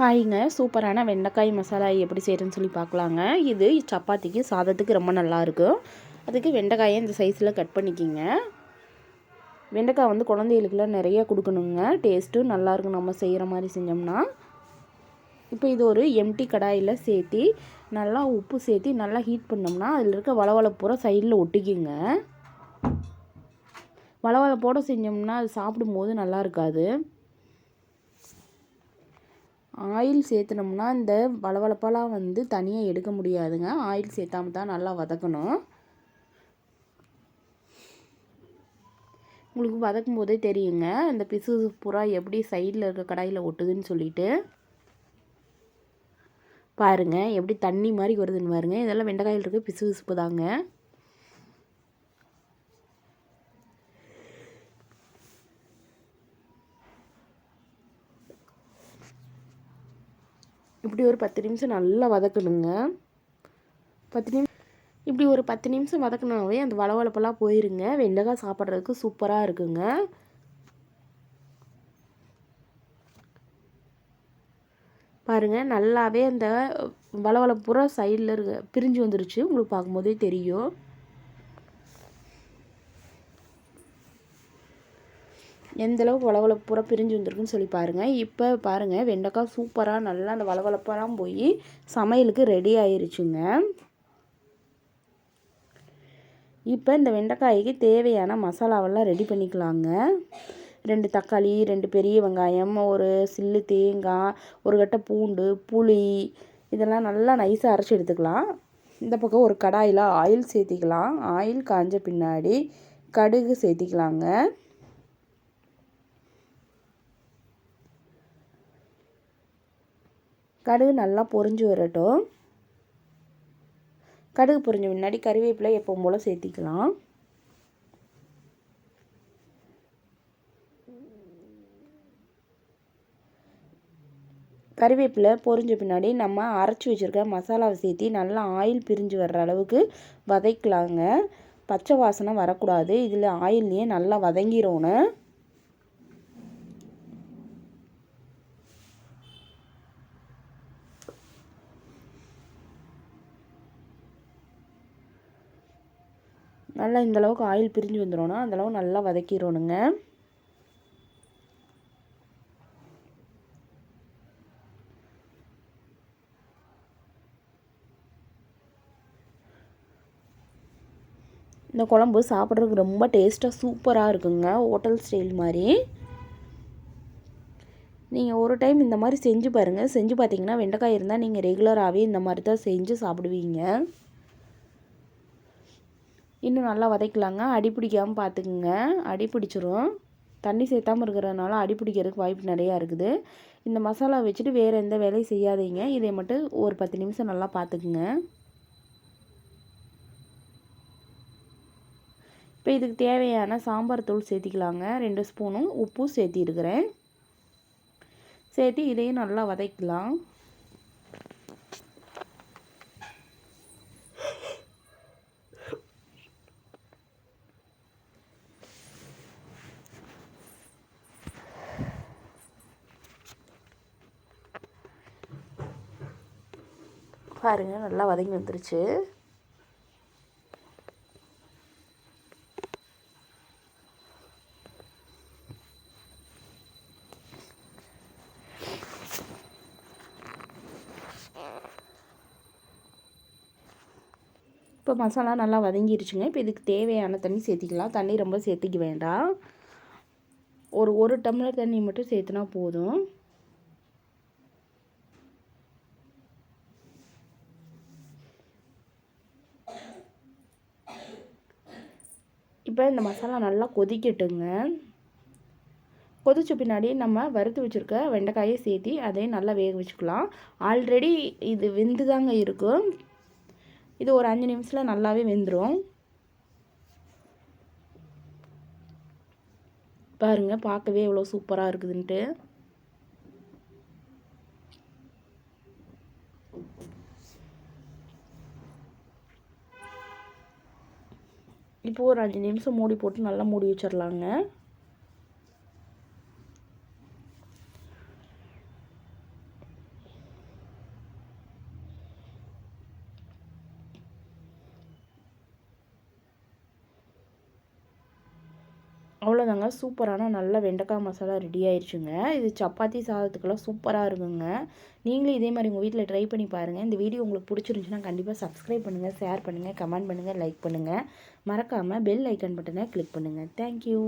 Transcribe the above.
ஹாய்ங்க சூப்பரான வெண்டைக்காய் மசாலா எப்படி செய்கிறேன்னு சொல்லி பார்க்கலாங்க. இது சப்பாத்திக்கு சாதத்துக்கு ரொம்ப நல்லாயிருக்கும் அதுக்கு வெண்டைக்காயை இந்த சைஸில் கட் பண்ணிக்கிங்க. வெண்டைக்காய் வந்து குழந்தைகளுக்குலாம் நிறைய கொடுக்கணுங்க. டேஸ்ட்டும் நல்லாயிருக்கும் நம்ம செய்கிற மாதிரி செஞ்சோம்னா. இப்போ இது ஒரு எம்டி கடாயில் சேர்த்தி நல்லா உப்பு சேர்த்தி நல்லா ஹீட் பண்ணோம்னா அதில் இருக்க வளவளப்பூரா சைடில் ஒட்டிக்குங்க. வளவளப்போடு செஞ்சோம்னா அது சாப்பிடும்போது நல்லா இருக்காது. ஆயில் சேர்த்துனோம்னா இந்த வளவளப்பெல்லாம் வந்து தனியாக எடுக்க முடியாதுங்க. ஆயில் சேர்த்தாம தான் நல்லா வதக்கணும். உங்களுக்கு வதக்கும் போதே தெரியுங்க. இந்த பிசு புறா எப்படி சைடில் இருக்க கடாயில் ஒட்டுதுன்னு சொல்லிட்டு. பாருங்கள் எப்படி தண்ணி மாதிரி வருதுன்னு பாருங்கள் இதெல்லாம் வெண்டைக்காயில் இருக்க பிசு பிசுப்பு தாங்க இப்படி ஒரு பத்து நிமிஷம் நல்லா வதக்கணுங்க. பத்து நிமிஷம் இப்படி ஒரு பத்து நிமிஷம் வதக்கினாவே அந்த வளவளப்பெல்லாம் போயிருங்க. வெண்டைக்காய் சாப்பிட்றதுக்கு சூப்பராக இருக்குங்க. பாருங்கள் நல்லாவே அந்த வளவளப்புற சைடில் இருக்க பிரிஞ்சு வந்துருச்சு. உங்களுக்கு பார்க்கும்போதே தெரியும். எந்தளவுக்கு வளவளப்புற பிரிஞ்சு வந்திருக்குன்னு சொல்லி பாருங்கள் இப்போ பாருங்கள் வெண்டைக்காய் சூப்பராக நல்லா அந்த வளவளப்பெல்லாம் போய் சமையலுக்கு ரெடி ஆயிருச்சுங்க. இப்போ இந்த வெண்டைக்காய்க்கு தேவையான மசாலாவெல்லாம் ரெடி பண்ணிக்கலாங்க. ரெண்டு தக்காளி ரெண்டு பெரிய வெங்காயம் ஒரு சில்லு தேங்காய் ஒரு கட்டை பூண்டு புளி இதெல்லாம் நல்லா நைஸாக அரைச்சி எடுத்துக்கலாம். இந்த பக்கம் ஒரு கடாயில் ஆயில் சேர்த்திக்கலாம். ஆயில் காஞ்ச பின்னாடி கடுகு சேர்த்திக்கலாங்க. கடுகு நல்லா பொரிஞ்சு வரட்டும். கடுகு பொரிஞ்ச முன்னாடி கறிவேப்பிலை எப்பவும் போல் சேர்த்திக்கலாம். கறிவேப்பிலை பொரிஞ்ச பின்னாடி நம்ம அரைச்சி வச்சுருக்க மசாலாவை சேர்த்தி நல்லா ஆயில் பிரிஞ்சு வர்ற அளவுக்கு வதக்கலாங்க. பச்சை வாசனை வரக்கூடாது. இதில் ஆயில்லையே நல்லா வதங்கிடணும் நல்லா இந்தளவுக்கு ஆயில் பிரிஞ்சு வந்துடணும் அந்தளவு நல்லா வதக்கிடணுங்க. இந்த குழம்பு சாப்பிட்றதுக்கு ரொம்ப டேஸ்ட்டாக சூப்பராக இருக்குங்க. ஹோட்டல் ஸ்டைல் மாதிரி. நீங்கள் ஒரு டைம் இந்த மாதிரி செஞ்சு பாருங்கள் செஞ்சு பார்த்தீங்கன்னா வெண்டைக்காய் இருந்தால் நீங்கள் ரெகுலராகவே இந்த மாதிரி தான் செஞ்சு சாப்பிடுவீங்க. இன்னும் நல்லா வதக்கலாங்க. அடி பிடிக்காமல் பார்த்துக்குங்க. அடி பிடிச்சிரும். தண்ணி சேர்த்தாமல் இருக்கிறதுனால அடி பிடிக்கிறதுக்கு வாய்ப்பு நிறையா இருக்குது. இந்த மசாலா வச்சுட்டு வேறு எந்த வேலையும் செய்யாதீங்க. இதை மட்டும் ஒரு பத்து நிமிஷம் நல்லா பார்த்துக்குங்க. இப்போ இதுக்கு தேவையான சாம்பார் தூள் சேர்த்திக்கலாங்க. ரெண்டு ஸ்பூனும் உப்பும் சேர்த்திருக்கிறேன். சேர்த்து இதையும் நல்லா வதக்கலாம் பாருங்கள் நல்லா வதங்கி வந்துருச்சு. இப்போ மசாலா நல்லா வதங்கிருச்சுங்க. இப்போ இதுக்கு தேவையான தண்ணி சேர்த்திக்கலாம். தண்ணி ரொம்ப சேர்த்திக்க வேண்டாம். ஒரு ஒரு டம்ளர் தண்ணி மட்டும் சேர்த்துனா போதும். இப்போ இந்த மசாலா நல்லா கொதிக்கட்டுங்க. கொதிச்ச பின்னாடி நம்ம வறுத்து வச்சுருக்க வெண்டைக்காயை சேர்த்தி அதையும் நல்லா வேக வச்சுக்கலாம். ஆல்ரெடி இது வெந்து தாங்க இருக்கும் இது ஒரு அஞ்சு நிமிஷத்தில் நல்லாவே வெந்துடும் பாருங்கள் பார்க்கவே எவ்வளோ சூப்பராக இருக்குதுன்ட்டு. இப்போ ஒரு அஞ்சு நிமிஷம் மூடி போட்டு நல்லா மூடி வச்சிடலாங்க அவ்வளோதாங்க சூப்பரான நல்ல வெண்டைக்காய் மசாலா ரெடி ஆயிடுச்சுங்க இது சப்பாத்தி சாதத்துக்கெல்லாம் சூப்பராக இருக்குங்க. நீங்களும் இதே மாதிரி உங்கள் வீட்டில் ட்ரை பண்ணி பாருங்கள் இந்த வீடியோ உங்களுக்கு பிடிச்சிருந்துச்சுன்னா கண்டிப்பாக சப்ஸ்கிரைப் பண்ணுங்கள் ஷேர் பண்ணுங்கள் கமெண்ட் பண்ணுங்கள் லைக் பண்ணுங்கள் மறக்காமல் பெல் ஐக்கன் பட்டனை கிளிக் பண்ணுங்கள் தேங்க்யூ